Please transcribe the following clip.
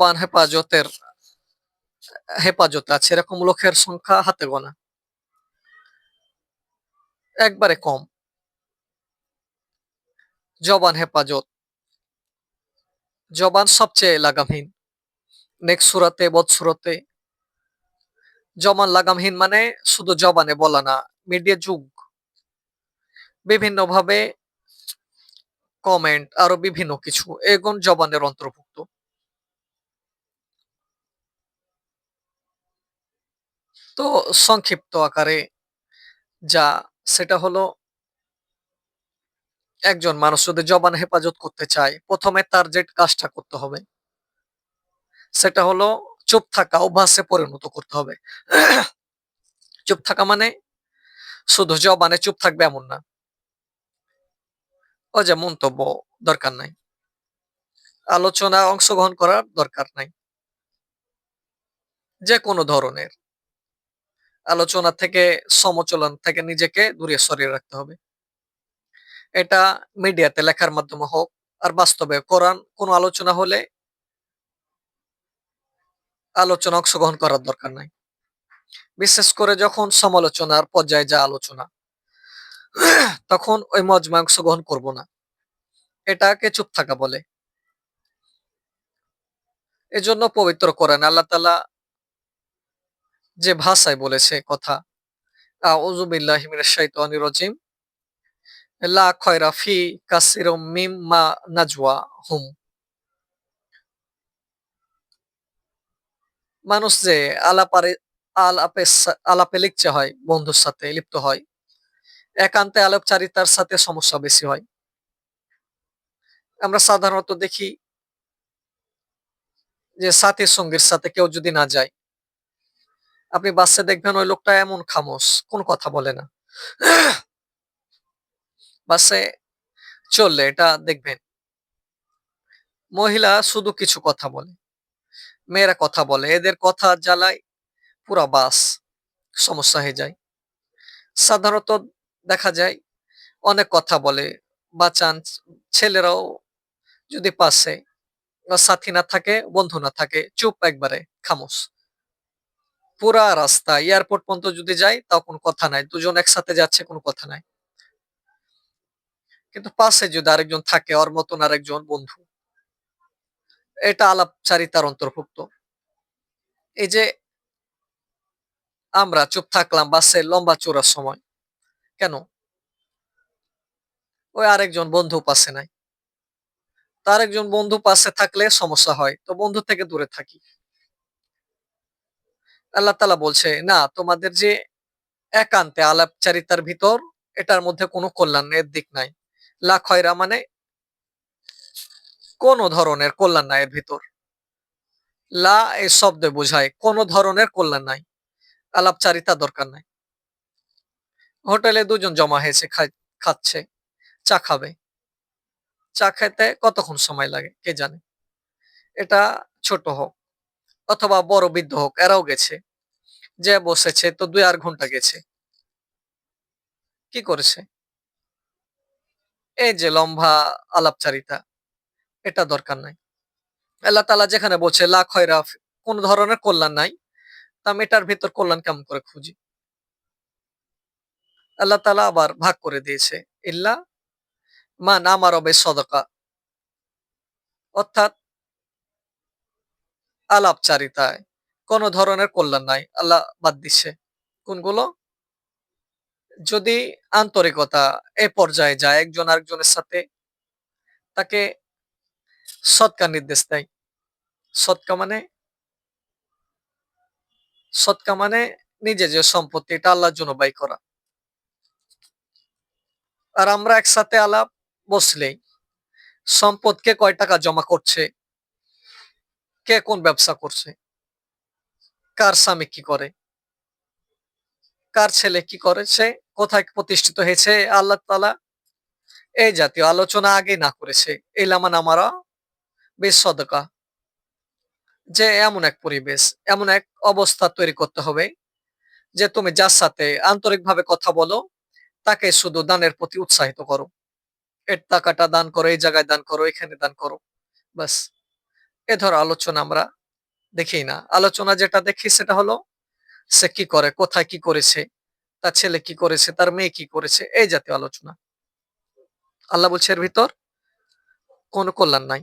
জবান হেফাজতের, হেফাজতে আছে, এরকম লোকের সংখ্যা হাতে গোনা। একবারে কম। জবান হেফাজত। জবান সবচেয়ে লাগামহীন। নেক্সট সুরাতে বৎসুরতে জবান লাগামহীন মানে শুধু জবানে বলা না, মিডিয়া যুগ। বিভিন্নভাবে কমেন্ট, আরও বিভিন্ন কিছু, এগুন জবানের অন্তর্ভুক্ত। তো সংক্ষিপ্ত আকারে যা সেটা হলো একজন মানুষ যদি জবান হেফাজত করতে চায়, প্রথমে তার যে কাজটা করতে হবে, সেটা হলো চুপ থাকা, অভ্যাসে পরিণত করতে হবে। চুপ থাকা মানে শুধু জবানে চুপ থাকবে এমন না। ও যে মন্তব্য দরকার নাই। আলোচনা অংশগ্রহণ করার দরকার নাই। যে কোনো ধরনের আলোচনা থেকে, সমচলন থেকে নিজেকে দূরে সরিয়ে রাখতে হবে। এটা মিডিয়াতে লেখার মাধ্যমে হোক আর বাস্তবে কোরআন কোনো আলোচনা হলে আলোচনা অংশগ্রহণ করার দরকার নাই। বিশেষ করে যখন সমালোচনার পর্যায়ে যা আলোচনা, তখন ওই মজমা অংশগ্রহণ করব না। এটাকে চুপ থাকা বলে। এজন্য পবিত্র করেন আল্লাহ তালা যে ভাষায় বলেছে কথা। লা নাজওয়া হুম। মানুষ যে আলাপারে আলাপে আলাপে লিখছে হয়, বন্ধুর সাথে লিপ্ত হয়, একান্তে আলাপচারিতার সাথে সমস্যা বেশি হয়। আমরা সাধারণত দেখি যে সাথী সঙ্গীর সাথে কেউ যদি না যায় আপনি বাসে দেখবেন ওই লোকটা এমন খামোশ, কোন কথা বলে না। বাসে চললে এটা দেখবেন, মহিলা শুধু কিছু কথা বলে, মেয়েরা কথা বলে, এদের কথা জ্বালায় পুরা বাস, সমস্যা হয়ে যায়। সাধারণত দেখা যায় অনেক কথা বলে, বাচান, ছেলেরাও যদি পাশে সাথী না থাকে, বন্ধু না থাকে, চুপ একবারে, খামোশ। পুরা রাস্তা এয়ারপোর্ট পর্যন্ত যদি যাই, তাও কোনো কথা নাই। দুজন একসাথে যাচ্ছে, কোনো কথা নাই। কিন্তু পাশে যদি আরেকজন থাকে, ওর মতন আরেকজন বন্ধু, এটা আলাপচারিতার অন্তর্ভুক্ত। এই যে আমরা চুপ থাকলাম বাসে লম্বা চোরার সময়, কেন? ওই আরেকজন বন্ধু পাশে নাই। তার একজন বন্ধু পাশে থাকলে সমস্যা হয়। তো বন্ধু থেকে দূরে থাকি। আল্লাহ তালা বলছে, না, তোমাদের যে একান্তে আলাপচারিতার ভিতর, এটার মধ্যে কোনো কল্যাণের দিক নাই। লাখ হয়রা মানে কোন ধরনের কল্যাণ নাই এর ভিতর। লা এই শব্দে বোঝায় কোন ধরনের কল্যাণ নাই। আলাপচারিতা দরকার নাই। হোটেলে দুজন জমা হয়েছে খাচ্ছে, চা খাবে। চা খেতে কতক্ষণ সময় লাগে, কে জানে? এটা ছোট হোক। অথবা বড় বৃদ্ধ হোক, এরাও গেছে। যে বসেছে, তো দুই আর ঘণ্টা গেছে। কি করেছে? এই যে লম্বা আলাপচারিতা, এটা দরকার নাই। আল্লাহ তালা যেখানে বলছে, লাখ হয়রা কোন ধরনের কল্যাণ নাই। তা আমি এটার ভিতর কল্যাণ কেমন করে খুঁজি? আল্লাহ তালা আবার ভাগ করে দিয়েছে, ইল্লা মা নামার অবে সদকা। অর্থাৎ আলাপচারিতায়। কোন ধরনের কল্যাণ নাই, আল্লাহ বাদ দিচ্ছে কোনগুলো? যদি আন্তরিকতা এ পর্যায়ে যায়, একজন আরেকজনের সাথে তাকে সৎকা নির্দেশ দেয়। সৎকা মানে? সৎকা মানে নিজে যে সম্পত্তি, এটা আল্লাহর জন্য ব্যয় করা। আর আমরা একসাথে আলাপ বসলেই সম্পদকে কয় টাকা জমা করছে কে কোন ব্যবসা করছে? কার স্বামী কি করে? কার ছেলে কি করেছে কোথায় প্রতিষ্ঠিত হয়েছে? আল্লাহ তালা এই জাতীয় আলোচনা আগে না করেছে। এলামান আমারা বেশ সদকা যে এমন এক পরিবেশ, এমন এক অবস্থা তৈরি করতে হবে যে তুমি যার সাথে আন্তরিকভাবে কথা বলো, তাকে শুধু দানের প্রতি উৎসাহিত করো। এর টাকাটা দান করো, এই জায়গায় দান করো, এখানে দান করো। বাস এ ধর আলোচনা আমরা দেখি না। আলোচনা যেটা দেখি সেটা হলো, সে কি করে, কোথায় কি করেছে, তার ছেলে কি করেছে, তার মেয়ে কি করেছে, এই জাতীয় আলোচনা। আল্লাহ বলছে এর ভিতর কোনো কল্যাণ নাই।